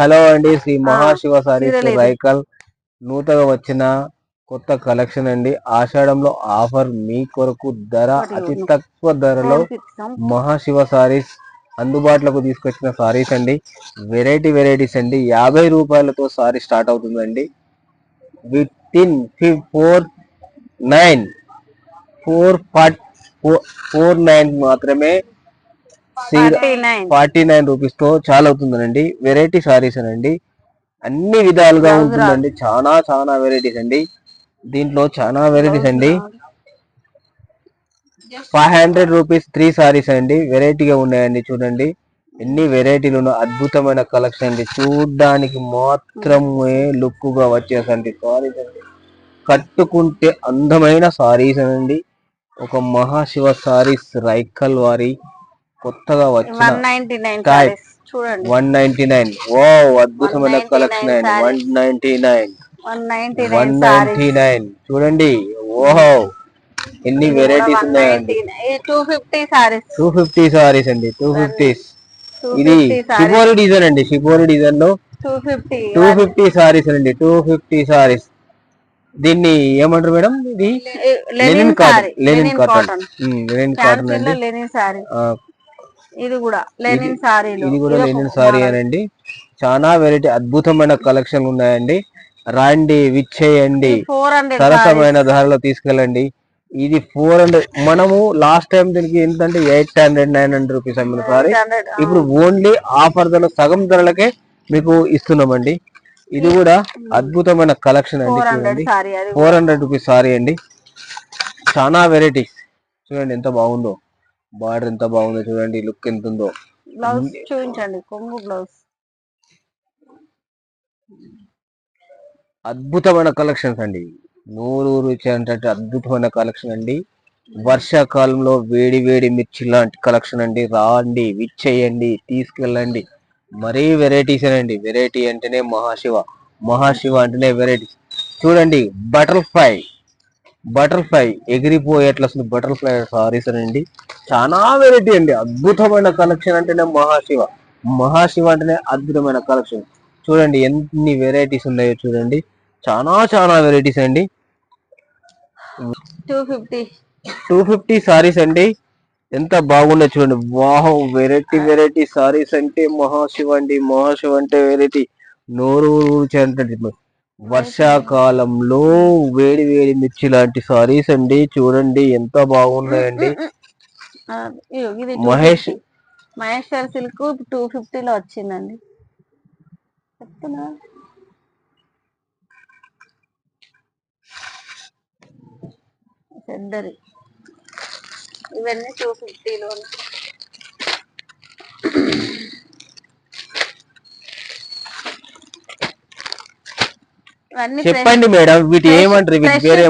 Hello అండి శ్రీ మహాశివ సారీస్. రైకల్ నూతగా వచ్చిన కొత్త కలెక్షన్ అండి ఆషాఢంలో ఆఫర్ మీ కొరకు ధర అతి. తక్కువ ధరలో. మహాశివ సారీస్ అందుబాటులోకి తీసుకొచ్చిన సారీస్ అండి వెరైటీ వెరైటీస్ అండి యాభై రూపాయలతో సారీ స్టార్ట్ అవుతుందండి within four nine four four nine మాత్రమే సీర 49. Forty nine. రూపీస్తో చాలా అవుతుందండి వెరైటీ సారీస్ అండి అన్ని విధాలుగా ఉంటుందండి. చాలా చాలా వెరైటీస్ అండి. దీంట్లో చాలా వెరైటీస్ అండి. Five hundred rupees three saris అండి. వెరైటీగా ఉన్నాయండి చూడండి. ఎన్ని వెరైటీలు ఉన్న అద్భుతమైన కలెక్షన్ అండి. చూడడానికి మాత్రమే లుక్గా వచ్చేసండి సారీస్ అండి. కట్టుకుంటే అందమైన సారీస్ అండి ఒక మహాశివ సారీస్ రైకల్ వారి. కొత్తగా వచ్చిన 199 Type. sarees. చూడండి. One ninety nine. ఓ అద్భుతమైన 199 కలెక్షన్ అండి. One. Ninety nine. 199 one. Ninety nine. చూడండి. ఓహో ఎన్ని వెరైటీస్ ఉన్నాయండి. 199. ఇది 250 sarees. టూ ఫిఫ్టీ సారీస్ అండి. టూ ఫిఫ్టీ ఇది 250 sarees. షిపోరి డిజైన్ అండి. షిపోరి డిజైన్లో 250. టూ ఫిఫ్టీ సారీస్ అండి. టూ ఫిఫ్టీ సారీస్ దీన్ని ఏమంటారు మేడం? ఇది linen cotton. Linen cotton. Linen cotton అండి. ఇది కూడా లెనిన్ సారీ ఇది కూడా లెనిన్ సారీ అనండి. చాలా వెరైటీ అద్భుతమైన కలెక్షన్ ఉన్నాయండి. రాండి విచ్చేయండి. సరసమైన ధరలో తీసుకెళ్ళండి. ఇది ఫోర్ హండ్రెడ్ మనము లాస్ట్ టైం దీనికి ఏంటంటే eight hundred nine hundred rupees అమ్మిన సారీ. ఇప్పుడు ఓన్లీ ఆఫర్ ధర సగం ధరలకే మీకు ఇస్తున్నామండి. ఇది కూడా అద్భుతమైన కలెక్షన్ అండి చూడండి. ఫోర్ హండ్రెడ్ రూపీస్ సారీ అండి. చాలా వెరైటీస్ చూడండి ఎంత బాగుందో. బార్డర్ ఎంత బాగుందో చూడండి లుక్ ఎంత ఉందో బ్లౌజ్ చూపించండి కొంగు బ్లౌజ్. అద్భుతమైన కలెక్షన్స్ అండి. నూరు రుచి అద్భుతమైన కలెక్షన్ అండి. వర్షాకాలంలో వేడి వేడి మిర్చి లాంటి కలెక్షన్ అండి. రాండి విచ్చేయండి తీసుకెళ్ళండి. మరీ వెరైటీస్ అండి. వెరైటీ అంటేనే మహాశివ. మహాశివ అంటేనే వెరైటీస్. చూడండి బటర్ఫ్లై. బటర్ఫ్లై ఎగిరిపోయేట్లా అసలు బటర్ఫ్లై సారీస్ అండి చాలా వెరైటీ అండి. అద్భుతమైన కలెక్షన్ అంటేనే మహాశివ. మహాశివ అంటేనే అద్భుతమైన కలెక్షన్ చూడండి ఎన్ని వెరైటీస్ ఉన్నాయో చూడండి. చాలా చాలా వెరైటీస్ అండి. Two fifty two fifty saris అండి. ఎంత బాగున్నాయి చూడండి. వాహ్ వెరైటీ వెరైటీ సారీస్ అంటే మహాశివ అండి. మహాశివ అంటే వెరైటీ నోరు వర్షాకాలంలో వేడి వేడి మిర్చి లాంటి సారీస్ అండి. చూడండి ఎంత బాగున్నాయండి. మహేష్ మహేశ్వర్ సిల్క్ టూ ఫిఫ్టీలో వచ్చిందండి. చెప్తున్నా? పెద్దది. ఇవన్నీ టూ ఫిఫ్టీలో చెప్పండి మేడం వీటి ఏమంటారు?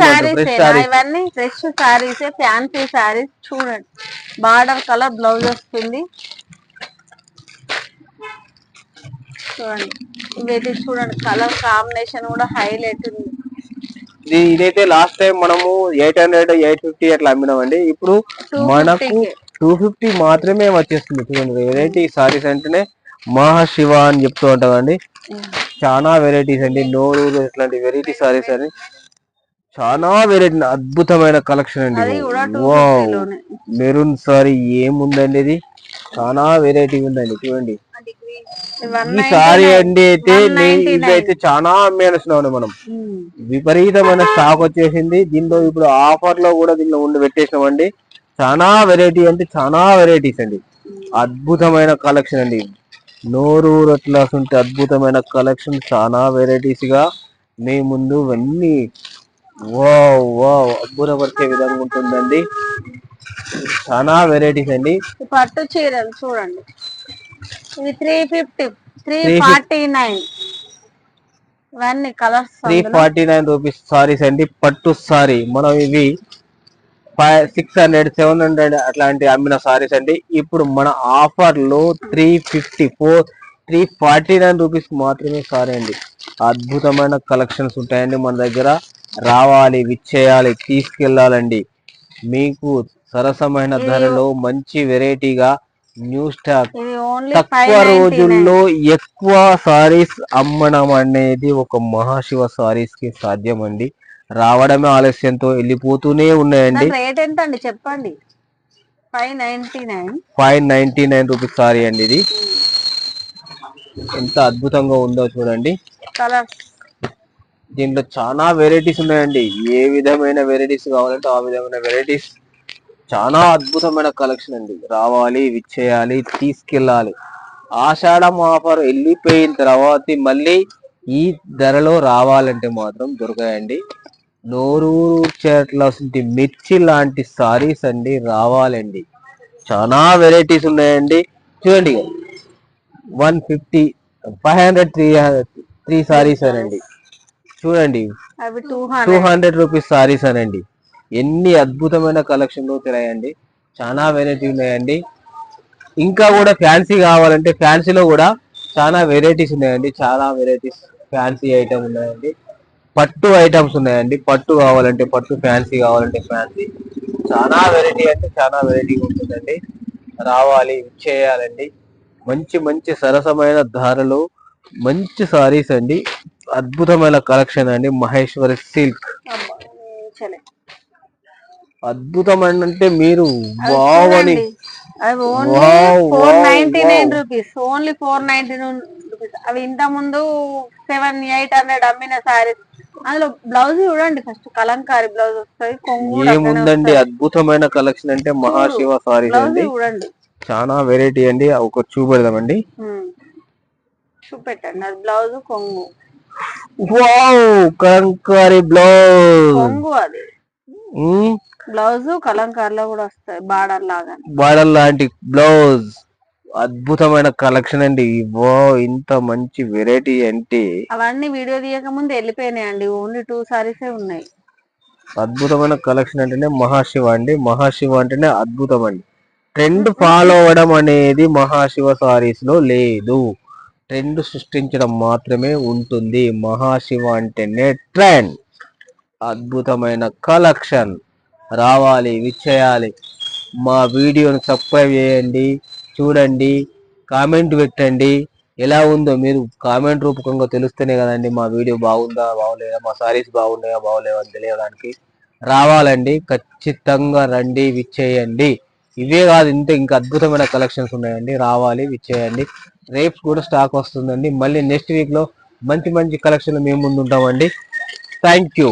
సారీస్ ఇవన్నీ ఫ్రెష్ సారీస్ ఫ్యాన్సీ సారీస్ చూడండి. బార్డర్ కలర్ బ్లౌజ్ వస్తుంది. చూడండి. చూడండి కలర్ కాంబినేషన్ కూడా హైలైట్ ఉంది. ఇది ఇదైతే లాస్ట్ టైం మనము ఎయిట్ హండ్రెడ్ ఎయిట్ ఫిఫ్టీ అట్లా అమ్మినామండి. ఇప్పుడు 250 మనకు. టూ ఫిఫ్టీ మాత్రమే వచ్చేస్తుంది. చూడండి వెరైటీ సారీస్ అంటేనే మహాశివ అని చెప్తూ ఉంటామండి. చాలా వెరైటీస్ అండి. నోరు ఇట్లాంటి వెరైటీ సారీస్ అని చాలా వెరైటీ అద్భుతమైన కలెక్షన్ అండి మెరూన్ సారీ ఏముందండి ఇది? చాలా వెరైటీ ఉందండి చూడండి. ఈ సారీ అండి అయితే ఇదైతే చాలా అమ్మేస్తున్నాం మనం. విపరీతమైన స్టాక్ వచ్చేసింది. దీనిలో ఇప్పుడు ఆఫర్లో కూడా దీనిలో ఉండి పెట్టేసినామండి చాలా వెరైటీ అంటే చాలా వెరైటీస్ అండి. అద్భుతమైన కలెక్షన్ అండి. నోరు ఉంటే అద్భుతమైన కలెక్షన్ చాలా వెరైటీస్గా మీ ముందు ఇవన్నీ వా వా అద్భుతపరిచే విధంగా ఉంటుందండి. చాలా వెరైటీస్ అండి. పట్టు చీరలు చూడండి. ఇవి three fifty three 350. Forty nine ఇవన్నీ colours three forty nine rupees saris అండి పట్టు సారీ. మనం ఇవి five six hundred seven hundred అట్లాంటి అమ్మిన సారీస్ అండి. ఇప్పుడు మన ఆఫర్లో three fifty four three forty nine rupees మాత్రమే సారీ అండి. అద్భుతమైన కలెక్షన్స్ ఉంటాయండి మన దగ్గర. రావాలి విచ్చేయాలి తీసుకెళ్ళాలండి. మీకు సరసమైన ధరలో మంచి వెరైటీగా న్యూ స్టాక్ తక్కువ రోజుల్లో ఎక్కువ సారీస్ అమ్మడం అనేది ఒక మహాశివ సారీస్కి సాధ్యం అండి రావడమే ఆలస్యంతో వెళ్ళిపోతూనే ఉన్నాయండి. రేట్ ఎంత అండి చెప్పండి? Five ninety nine. Five ninety nine rupees sari అండి ఇది. ఎంత అద్భుతంగా ఉందో చూడండి. కలర్ దీంట్లో చాలా వెరైటీస్ ఉన్నాయండి. ఏ విధమైన వెరైటీస్ కావాలంటే ఆ విధమైన వెరైటీస్. చాలా అద్భుతమైన కలెక్షన్ అండి. రావాలి విచ్చేయాలి తీసుకెళ్ళాలి. ఆషాఢం ఆఫర్ వెళ్ళిపోయిన తర్వాత మళ్ళీ ఈ ధరలో రావాలంటే మాత్రం దొరకాయండి. నోరూరు చెట్ల మిర్చి లాంటి సారీస్ అండి రావాలండి. చాలా వెరైటీస్ ఉన్నాయండి. చూడండి one fifty five hundred three three saris అనండి. చూడండి. Two hundred. రూపీస్ సారీస్ అనండి. ఎన్ని అద్భుతమైన కలెక్షన్లు తిరాయండి చాలా వెరైటీ ఉన్నాయండి. ఇంకా కూడా ఫ్యాన్సీ కావాలంటే ఫ్యాన్సీలో కూడా చాలా వెరైటీస్ ఉన్నాయండి. చాలా వెరైటీస్ ఫ్యాన్సీ ఐటమ్ ఉన్నాయండి. పట్టు ఐటమ్స్ ఉన్నాయండి. పట్టు కావాలంటే పట్టు ఫ్యాన్సీ కావాలంటే ఫ్యాన్సీ చాలా వెరైటీ అంటే చాలా వెరైటీ ఉంటుందండి. రావాలి చేయాలండి. మంచి మంచి సరసమైన ధరలు మంచి సారీస్ అండి. అద్భుతమైన కలెక్షన్ అండి. మహేశ్వరి సిల్క్ అద్భుతమైన అంటే మీరు వావ్ అని అవి only Wow, four wow, ninety nine wow. Rupees only four ninety nine rupees అవి ఇంత ముందు సెవెన్ ఎయిట్ హండ్రెడ్ అమ్మిన సారీస్ అందులో బ్లౌజ్ చూడండి ఫస్ట్ కలంకారీ బ్లౌజ్ వస్తుంది కొంగు ఏముందండి. అద్భుతమైన కలెక్షన్ అంటే మహాశివ సారీస్ అండి. చూడండి. చాలా వెరైటీ అండి. ఒక చూపెడదామండి. చూపెట్టండి అది బ్లౌజ్ కొంగు. వావ్! కలంకారీ బ్లౌజ్ కొంగు అది. బ్లౌజ్ కలంకారీలో కూడా వస్తాయి బార్డర్ లాగా బార్డర్ లాంటి బ్లౌజ్ అద్భుతమైన కలెక్షన్ అండి. వా ఇంత మంచి వెరైటీ అంటే. అవన్నీ వీడియో తీయక ముందు వెళ్ళిపోయినాయండి ఓన్లీ టూ సారీసే ఉన్నాయి. అద్భుతమైన కలెక్షన్ అంటేనే మహాశివ అండి. మహాశివ అంటేనే అద్భుతం అండి. ట్రెండ్ ఫాలో అవ్వడం అనేది మహాశివ సారీస్లో లేదు. ట్రెండ్ సృష్టించడం మాత్రమే ఉంటుంది. మహాశివ అంటేనే ట్రెండ్. అద్భుతమైన కలెక్షన్. రావాలి విచ్చేయాలి. మా వీడియోని సబ్స్క్రైబ్ చేయండి. చూడండి కామెంట్ పెట్టండి. ఎలా ఉందో మీరు కామెంట్ రూపకంగా తెలుస్తేనే కదండి మా వీడియో బాగుందా బాగోలేదా మా సారీస్ బాగున్నాయా బాగోలేవా అని తెలియడానికి రావాలండి. ఖచ్చితంగా రండి విచ్చేయండి. ఇవే కాదు ఇంత ఇంకా అద్భుతమైన కలెక్షన్స్ ఉన్నాయండి. రావాలి విచ్చేయండి. రేపు కూడా స్టాక్ వస్తుందండి. మళ్ళీ నెక్స్ట్ వీక్లో మంచి మంచి కలెక్షన్లు మేము ముందు ఉంటామండి థ్యాంక్ యూ.